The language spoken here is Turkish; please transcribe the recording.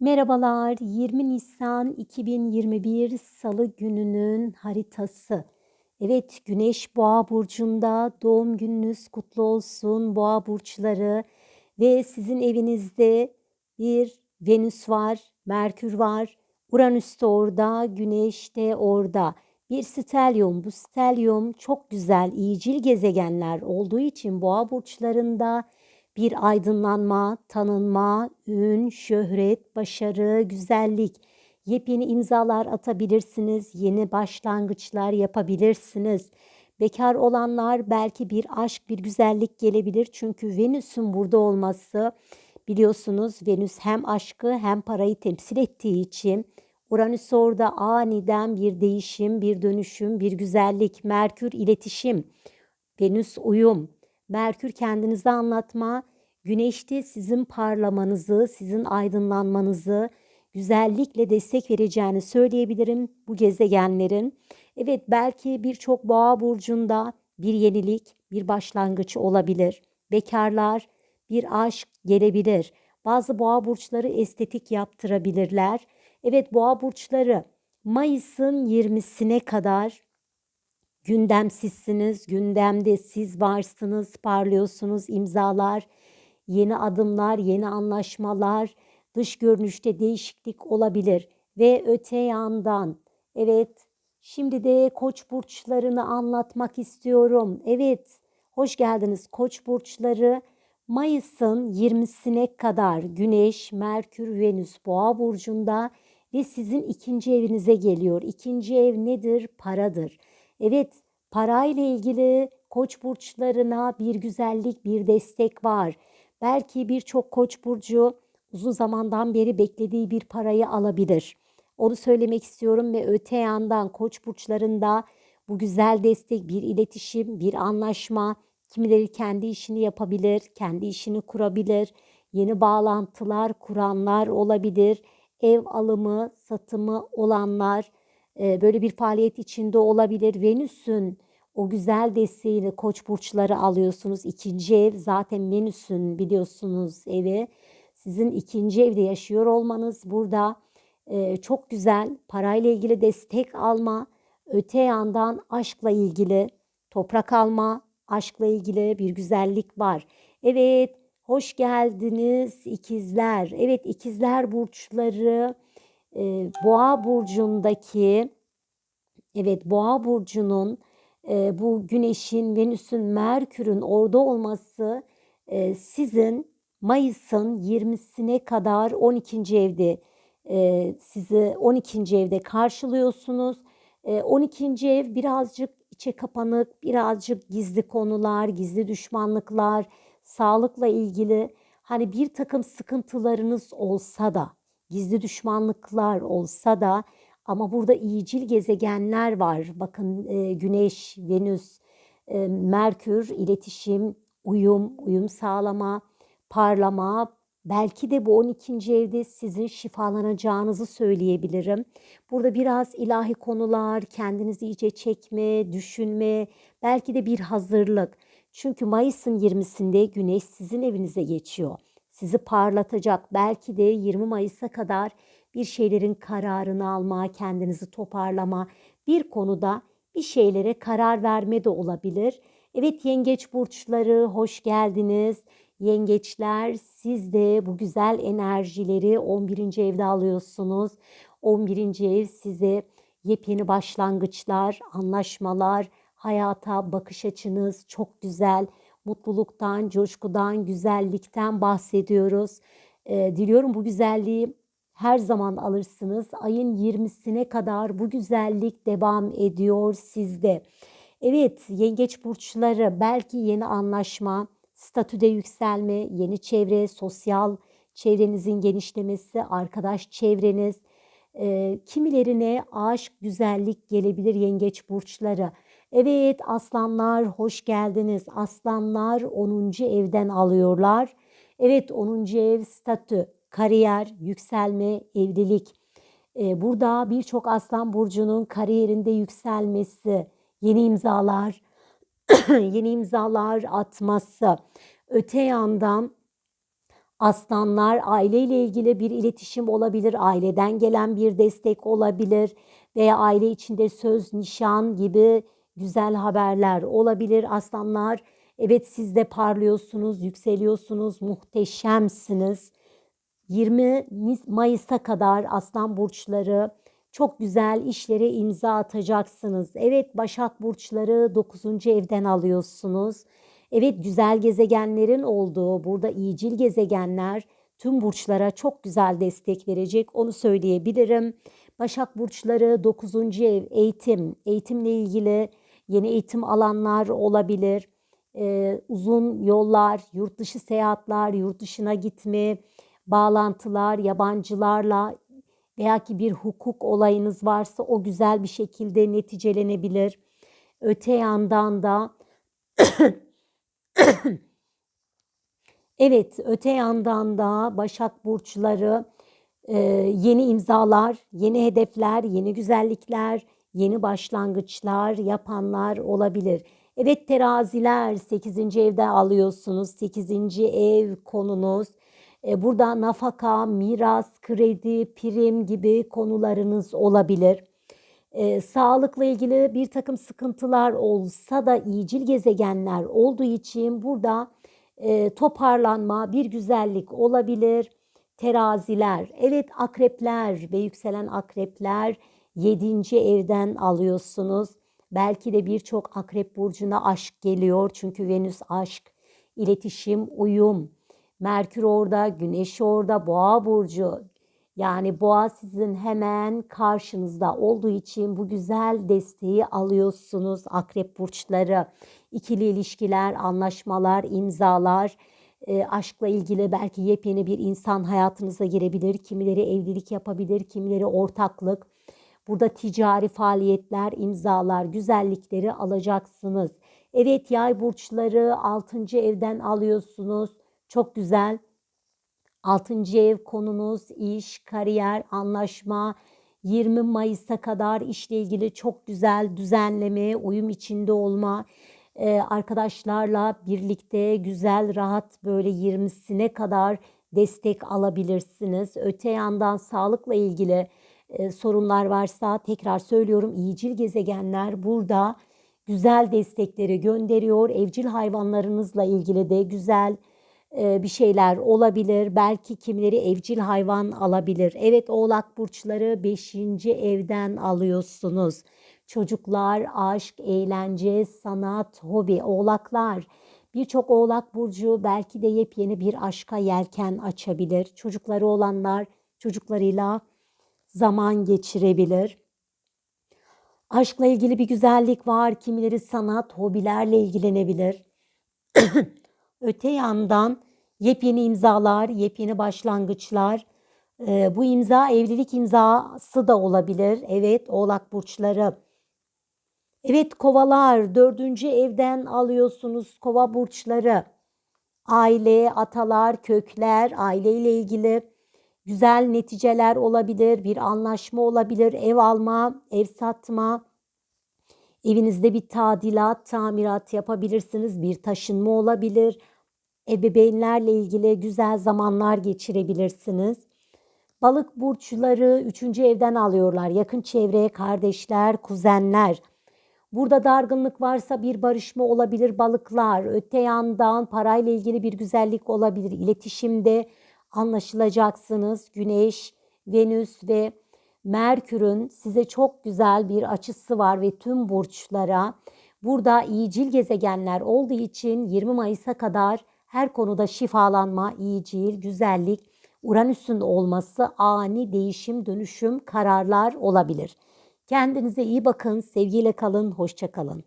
Merhabalar, 20 Nisan 2021 Salı gününün haritası. Evet, Güneş Boğa burcunda doğum gününüz kutlu olsun Boğa burçları ve sizin evinizde bir Venüs var, Merkür var, Uranüs de orada, Güneş de orada. Bir stelyum, bu stelyum çok güzel, iyicil gezegenler olduğu için Boğa burçlarında bir aydınlanma, tanınma, ün, şöhret, başarı, güzellik, yepyeni imzalar atabilirsiniz, yeni başlangıçlar yapabilirsiniz. Bekar olanlar belki bir aşk, bir güzellik gelebilir. Çünkü Venüs'ün burada olması biliyorsunuz Venüs hem aşkı hem parayı temsil ettiği için Uranüs orada aniden bir değişim, bir dönüşüm, bir güzellik, Merkür iletişim, Venüs uyum, Merkür kendinizi anlatma, Güneşte sizin parlamanızı, sizin aydınlanmanızı güzellikle destek vereceğini söyleyebilirim bu gezegenlerin. Evet belki birçok boğa burcunda bir yenilik, bir başlangıç olabilir. Bekarlar bir aşk gelebilir. Bazı boğa burçları estetik yaptırabilirler. Evet boğa burçları Mayıs'ın 20'sine kadar gündemsizsiniz. Gündemde siz varsınız, parlıyorsunuz, imzalar, yeni adımlar, yeni anlaşmalar, dış görünüşte değişiklik olabilir ve öte yandan evet şimdi de koç burçlarını anlatmak istiyorum. Evet hoş geldiniz koç burçları. Mayıs'ın 20'sine kadar Güneş, Merkür, Venüs Boğa burcunda ve sizin ikinci evinize geliyor. İkinci ev nedir? Paradır. Evet, parayla ilgili koç burçlarına bir güzellik, bir destek var. Belki birçok koç burcu uzun zamandan beri beklediği bir parayı alabilir. Onu söylemek istiyorum ve öte yandan koç burçlarında bu güzel destek, bir iletişim, bir anlaşma, kimileri kendi işini yapabilir, kendi işini kurabilir, yeni bağlantılar kuranlar olabilir, ev alımı, satımı olanlar, böyle bir faaliyet içinde olabilir. Venüs'ün o güzel desteğiyle koç burçları alıyorsunuz. İkinci ev zaten Venüs'ün biliyorsunuz evi. Sizin ikinci evde yaşıyor olmanız burada çok güzel parayla ilgili destek alma, öte yandan aşkla ilgili toprak alma, aşkla ilgili bir güzellik var. Evet, hoş geldiniz ikizler. Evet, ikizler burçları e, Boğa burcundaki evet Boğa burcunun e, bu Güneş'in, Venüs'ün, Merkür'ün orada olması e, sizin Mayıs'ın 20'sine kadar 12. evde e, sizi 12. evde karşılıyorsunuz. E, 12. ev birazcık içe kapanık, birazcık gizli konular, gizli düşmanlıklar, sağlıkla ilgili hani bir takım sıkıntılarınız olsa da, gizli düşmanlıklar olsa da ama burada iyicil gezegenler var. Bakın e, Güneş, Venüs, e, Merkür, iletişim, uyum, uyum sağlama, parlama. Belki de bu 12. evde sizin şifalanacağınızı söyleyebilirim. Burada biraz ilahi konular, kendinizi iyice çekme, düşünme, belki de bir hazırlık. Çünkü Mayıs'ın 20'sinde Güneş sizin evinize geçiyor. Sizi parlatacak. Belki de 20 Mayıs'a kadar bir şeylerin kararını alma, kendinizi toparlama, bir konuda bir şeylere karar verme de olabilir. Evet yengeç burçları hoş geldiniz. Yengeçler siz de bu güzel enerjileri 11. evde alıyorsunuz. 11. ev size yepyeni başlangıçlar, anlaşmalar, hayata bakış açınız çok güzel. Mutluluktan, coşkudan, güzellikten bahsediyoruz. Ee, diliyorum bu güzelliği her zaman alırsınız. Ayın 20'sine kadar bu güzellik devam ediyor sizde. Evet, yengeç burçları belki yeni anlaşma, statüde yükselme, yeni çevre, sosyal çevrenizin genişlemesi, arkadaş çevreniz, e, kimilerine aşk, güzellik gelebilir yengeç burçları. Evet aslanlar hoş geldiniz. Aslanlar 10. evden alıyorlar. Evet 10. ev statü kariyer, yükselme, evlilik. Ee, burada birçok aslan burcunun kariyerinde yükselmesi, yeni imzalar, yeni imzalar atması. Öte yandan Aslanlar aileyle ilgili bir iletişim olabilir, aileden gelen bir destek olabilir veya aile içinde söz, nişan gibi güzel haberler olabilir. Aslanlar evet siz de parlıyorsunuz, yükseliyorsunuz, muhteşemsiniz. 20 Mayıs'a kadar Aslan burçları çok güzel işlere imza atacaksınız. Evet Başak burçları 9. evden alıyorsunuz. Evet güzel gezegenlerin olduğu burada iyicil gezegenler tüm burçlara çok güzel destek verecek onu söyleyebilirim. Başak burçları 9. ev eğitim, eğitimle ilgili yeni eğitim alanlar olabilir. Ee, uzun yollar, yurt dışı seyahatler, yurt dışına gitme, bağlantılar, yabancılarla veya ki bir hukuk olayınız varsa o güzel bir şekilde neticelenebilir. Öte yandan da evet öte yandan da Başak Burçları e, yeni imzalar, yeni hedefler, yeni güzellikler, yeni başlangıçlar yapanlar olabilir. Evet teraziler 8. evde alıyorsunuz. 8. ev konunuz. E, burada nafaka, miras, kredi, prim gibi konularınız olabilir. E, sağlıkla ilgili bir takım sıkıntılar olsa da iyicil gezegenler olduğu için burada e, toparlanma, bir güzellik olabilir. Teraziler, evet akrepler ve yükselen akrepler 7. evden alıyorsunuz. Belki de birçok akrep burcuna aşk geliyor çünkü Venüs aşk, iletişim, uyum. Merkür orada, Güneş orada, Boğa burcu. Yani Boğa sizin hemen karşınızda olduğu için bu güzel desteği alıyorsunuz akrep burçları. İkili ilişkiler, anlaşmalar, imzalar, e, aşkla ilgili belki yepyeni bir insan hayatınıza girebilir. Kimileri evlilik yapabilir, kimileri ortaklık. Burada ticari faaliyetler, imzalar, güzellikleri alacaksınız. Evet yay burçları 6. evden alıyorsunuz. Çok güzel. 6. ev konunuz iş, kariyer, anlaşma. 20 Mayıs'a kadar işle ilgili çok güzel düzenleme, uyum içinde olma. Ee, arkadaşlarla birlikte güzel, rahat böyle 20'sine kadar destek alabilirsiniz. Öte yandan sağlıkla ilgili e, sorunlar varsa tekrar söylüyorum iyicil gezegenler burada güzel destekleri gönderiyor. Evcil hayvanlarınızla ilgili de güzel e, bir şeyler olabilir. Belki kimileri evcil hayvan alabilir. Evet oğlak burçları 5. evden alıyorsunuz. Çocuklar, aşk, eğlence, sanat, hobi, oğlaklar. Birçok oğlak burcu belki de yepyeni bir aşka yelken açabilir. Çocukları olanlar çocuklarıyla zaman geçirebilir. Aşkla ilgili bir güzellik var. Kimileri sanat, hobilerle ilgilenebilir. Öte yandan yepyeni imzalar, yepyeni başlangıçlar. Ee, bu imza evlilik imzası da olabilir. Evet, oğlak burçları. Evet, kovalar dördüncü evden alıyorsunuz kova burçları. Aile, atalar, kökler, aileyle ilgili güzel neticeler olabilir, bir anlaşma olabilir, ev alma, ev satma, evinizde bir tadilat, tamirat yapabilirsiniz, bir taşınma olabilir. Ebeveynlerle ilgili güzel zamanlar geçirebilirsiniz. Balık burçları üçüncü evden alıyorlar. Yakın çevreye kardeşler, kuzenler. Burada dargınlık varsa bir barışma olabilir balıklar. Öte yandan parayla ilgili bir güzellik olabilir. İletişimde anlaşılacaksınız. Güneş, Venüs ve Merkür'ün size çok güzel bir açısı var ve tüm burçlara burada iyicil gezegenler olduğu için 20 Mayıs'a kadar her konuda şifalanma, iyicil, güzellik, Uranüs'ün olması ani değişim, dönüşüm, kararlar olabilir. Kendinize iyi bakın, sevgiyle kalın, hoşça kalın.